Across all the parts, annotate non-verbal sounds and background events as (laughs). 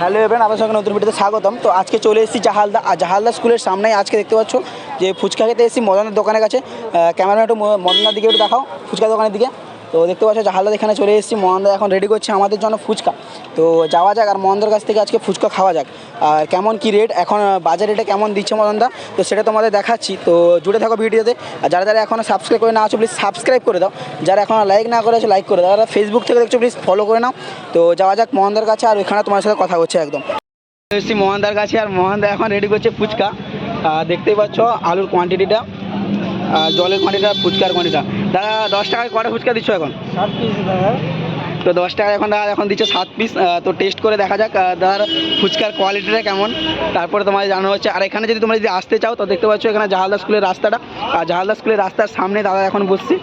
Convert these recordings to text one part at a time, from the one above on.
Hello এভেন আপনার সঙ্গে নতুন ভিডিওতে স্বাগতম। তো আজকে চলে এসেছি জাহালদা, আর জাহালদা স্কুলের সামনেই আজকে দেখতে পাচ্ছ যে ফুচকা খেতে এসেছি, মদনের দোকানের কাছে। ক্যামেরা একটু মদনার দিকে একটু দেখাও, ফুচকা দোকানের দিকে। তো দেখতে পাচ্ছ জাহালদা এখানে চলে এসেছি। মহানদা এখন রেডি করছে আমাদের জন্য ফুচকা। তো যাওয়া যাক আর মহানদার কাছ থেকে আজকে ফুচকা খাওয়া যাক। আর কেমন কি রেট এখন বাজার রেটে কেমন দিচ্ছে মহানদা তো সেটা তোমাদের দেখাচ্ছি। তো জুড়ে থাকো ভিডিওতে। আর যারা যারা এখনও সাবস্ক্রাইব করে না আছো প্লিজ সাবস্ক্রাইব করে দাও। যারা এখনও লাইক না করে আছো লাইক করে দাও। যারা ফেসবুক থেকে দেখছ প্লিজ ফলো করে নাও। তো যাওয়া যাক মহানদার কাছে আর ওইখানে তোমার সাথে কথা হচ্ছে একদম। এসেছি মোহনদার কাছে। আর মোহনদা এখন রেডি করছে ফুচকা। দেখতেই পাচ্ছ আলুর কোয়ান্টিটিটা জলের কোয়ান্টিটিটা ফুচকার কোয়ান্টিটিটা দাদা দশ টাকায় কটা ফুচকা দিচ্ছ এখন? সাত পিস দাদা। তো দশ টাকা এখন দাদা এখন দিচ্ছে সাত পিস তো টেস্ট করে দেখা যাক দাদার ফুচকার কোয়ালিটিটা কেমন। তারপরে তোমাদের জানানো হচ্ছে আর এখানে যদি তোমরা যদি আসতে চাও তো দেখতে পাচ্ছ এখানে জাহালদা স্কুলের রাস্তাটা। আর জাহালদা স্কুলের রাস্তার সামনে দাদা এখন বসছি।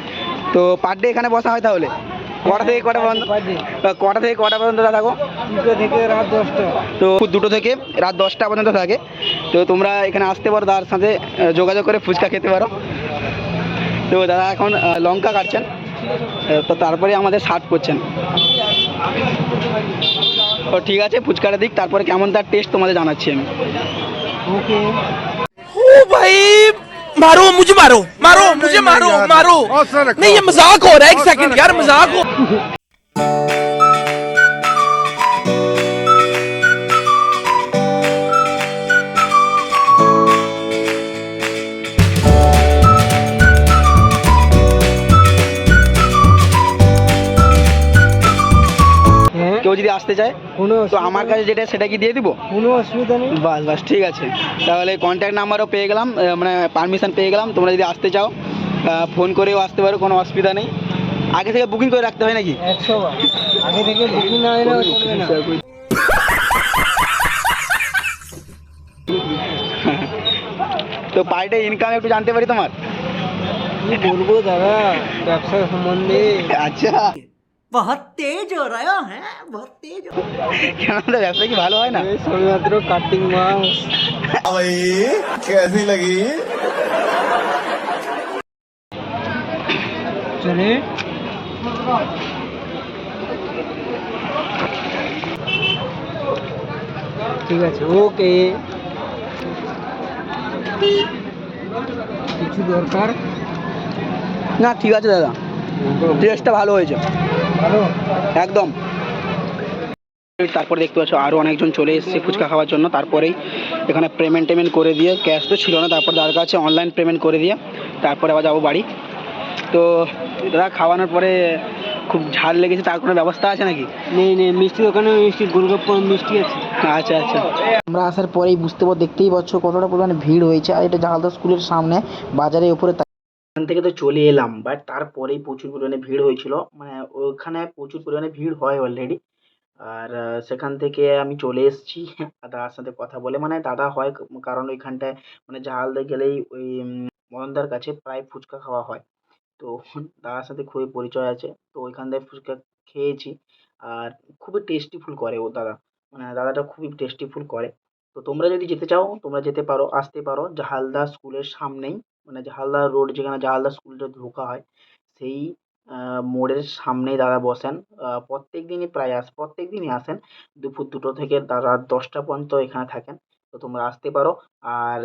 তো পার ডে এখানে বসা হয় তাহলে? কটা থেকে কটা পর্যন্ত? কটা থেকে কটা পর্যন্ত দাদা থাকো দুটো থেকে রাত দশটা। তো দুটো থেকে রাত দশটা পর্যন্ত থাকে। তো তোমরা এখানে আসতে পারো তার সাথে যোগাযোগ করে ফুচকা খেতে পারো। তো দাদা এখন আহ, লঙ্কা কাটছেন আহ, তো তারপরে আমাদের সার্ভ করছেন তো ঠিক আছে ফুচকাটা দিক তারপরে কেমন তার টেস্ট তোমাদের জানাচ্ছি আমি ওকে ओ भाई मारो मुझे मारो मारो मुझे मारो मारो नहीं ये मजाक हो रहा है एक सेकंड यार मजाक हो কেউ যদি আসতে চায় তো আমার কাছে যেটা সেটা কি দিয়ে দিব? কোনো অসুবিধা নেই। বাস বাস ঠিক আছে। তাহলে কন্ট্যাক্ট নাম্বারও পেয়ে গেলাম মানে পারমিশন পেয়ে গেলাম তোমরা যদি আসতে চাও ফোন করেও আসতে পারো কোনো অসুবিধা নেই। আগে থেকে বুকিং করে রাখতে হয় নাকি? একশো আগে থেকে বুকিং না হলে চলবে না। তো পার ডে ইনকাম একটু জানতে পারি তোমার? কি বলব দাদা? ব্যবসা সম্বন্ধে। আচ্ছা। बहुत तेज हो रहा है बहुत तेज हो (laughs) কেন তো ব্যবসা কি ভালো হয় না এই সবেমাত্র কার্তিক মাস कैसी लगी চলে ঠিক আছে ওকে কিছু দরকার না ঠিক আছে দাদা টেস্টটা ভালো হয়েছে ভালো একদম। তারপর দেখতে পাচ্ছ আরও অনেকজন চলে এসেছে ফুচকা খাওয়ার জন্য। তারপরেই এখানে পেমেন্ট টেমেন্ট করে দিয়ে ক্যাশ তো ছিল না তারপর তার কাছে অনলাইন পেমেন্ট করে দিয়ে তারপরে আবার যাব বাড়ি। তো দাদা খাওয়ানোর পরে খুব ঝাল লেগেছে তার কোনো ব্যবস্থা আছে নাকি? নেই নেই মিষ্টি দোকানে মিষ্টি গোলগপ্পা মিষ্টি আছে। আচ্ছা আচ্ছা। আমরা আসার পরেই বুঝতে পার দেখতেই পাচ্ছ কতটা পরিমাণে ভিড় হয়েছে। আর এটা জাহালদা স্কুলের সামনে বাজারের উপরে ওখান থেকে তো চলে এলাম বাট তারপরেই প্রচুর পরিমাণে ভিড় হয়েছিল। মানে ওখানে প্রচুর পরিমাণে ভিড় হয় অলরেডি আর সেখান থেকে আমি চলে এসেছি দাদার সাথে কথা বলে। মানে দাদা হয়, কারণ ওইখানটায় মানে জাহালদা গেলেই ওই মদনদার কাছে প্রায় ফুচকা খাওয়া হয়। তো দাদার সাথে খুবই পরিচয় আছে। তো ওইখান থেকে ফুচকা খেয়েছি, আর খুবই টেস্টিফুল করে ও দাদা। মানে দাদাটা খুবই টেস্টিফুল করে। তো তোমরা যদি যেতে চাও, তোমরা যেতে পারো, আসতে পারো। জাহালদা স্কুলের সামনেই। মানে জাহালদা রোড যেখানে জাহালদা স্কুলটা ঢোকা হয়, সেই মোড়ের সামনেই দাদা বসেন। প্রত্যেক দিনই প্রায় আস প্রত্যেক দিনই আসেন। দুপুর দুটো থেকে রাত দশটা পর্যন্ত এখানে থাকেন। তো তোমরা আসতে পারো। আর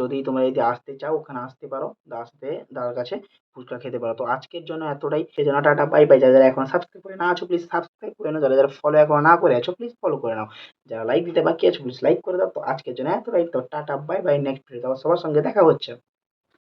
যদি তোমরা যদি আসতে চাও, ওখানে আসতে পারো। আসতে দাদার কাছে ফুচকা খেতে পারো। তো আজকের জন্য এতটাই। সেই জন্য টাটা বাই বাই যারা যারা এখন সাবস্ক্রাইব করে না আছো প্লিজ সাবস্ক্রাইব করে নাও। যারা যারা ফলো এখনও না করে আছো প্লিজ ফলো করে নাও। যারা লাইক দিতে বাকি আছো প্লিজ লাইক করে দাও। তো আজকের জন্য এতটাই। তো tata bye bye next video সবার সঙ্গে দেখা হচ্ছে।